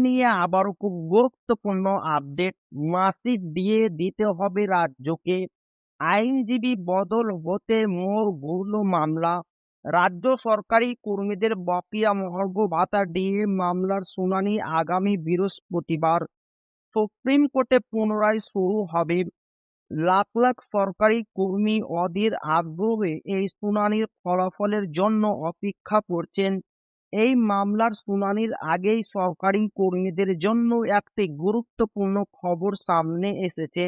নিয়ে আবারও খুব গুরুত্বপূর্ণ আপডেট মাসিক ডিএ দিতে হবে রাজ্যকে। আইনজীবী বদল হতে মোড় ঘুরল মামলা। রাজ্য সরকারি কর্মীদের বকেয়া মহার্ঘ ভাতা ডিএ মামলার শুনানি আগামী বৃহস্পতিবার। সুপ্রিম কোর্টে পুনরায় শুরু হবে। লাখ লাখ সরকারি কর্মী অধীর আগ্রহে এই শুনানির ফলাফলের জন্য অপেক্ষা করছেন এই মামলার শুনানির আগেই সরকারি কর্মীদের জন্য একটি গুরুত্বপূর্ণ খবর সামনে এসেছে।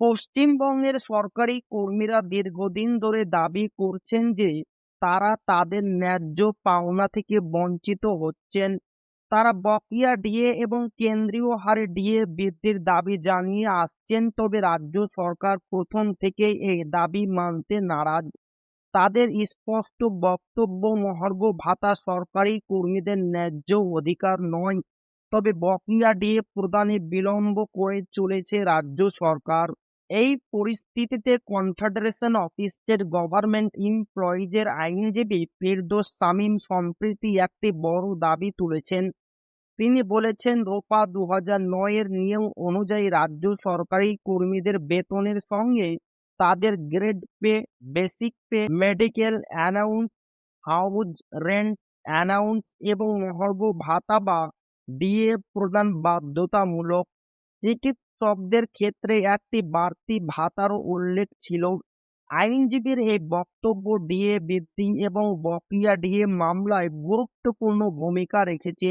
পশ্চিমবঙ্গের সরকারি কর্মীরা দীর্ঘদিন ধরে দাবি করছেন যে, তারা তাদের ন্যায্য পাওনা থেকে বঞ্চিত হচ্ছেন। তারা বকেয়া ডিএ এবং কেন্দ্রীয় হারে ডিএ বৃদ্ধির দাবি জানিয়ে আসছেন, তবে রাজ্য সরকার প্রথম থেকেই এই দাবি মানতে নারাজ। তাদের স্পষ্ট বক্তব্য, মহার্ঘ ভাতা সরকারি কর্মীদের ন্যায্য অধিকার নয়। তবে বকেয়া ডিএ প্রদানে বিলম্ব করে চলেছে রাজ্য সরকার। এই পরিস্থিতিতে কনফেডারেশন অফ স্টেট গভর্নমেন্ট এমপ্লয়িজের আইনজীবী ফিরদোস শামীম সম্প্রতি একটি বড় দাবি তুলেছেন। তিনি বলেছেন, রোপা দু হাজার নয়ের নিয়ম অনুযায়ী রাজ্য সরকারি কর্মীদের বেতনের সঙ্গে তাদের grade pay basic pay medical announce house rent announce এবং মহার্ঘ ভাতা বা ডিএ প্রদান বাধ্যতামূলক চিকিৎসকদের ক্ষেত্রে একটি বাড়তি ভাতারও উল্লেখ ছিল। আইনজীবীর এই বক্তব্য ডিএ বৃদ্ধি এবং বকেয়া ডিএ মামলায় গুরুত্বপূর্ণ ভূমিকা রেখেছে।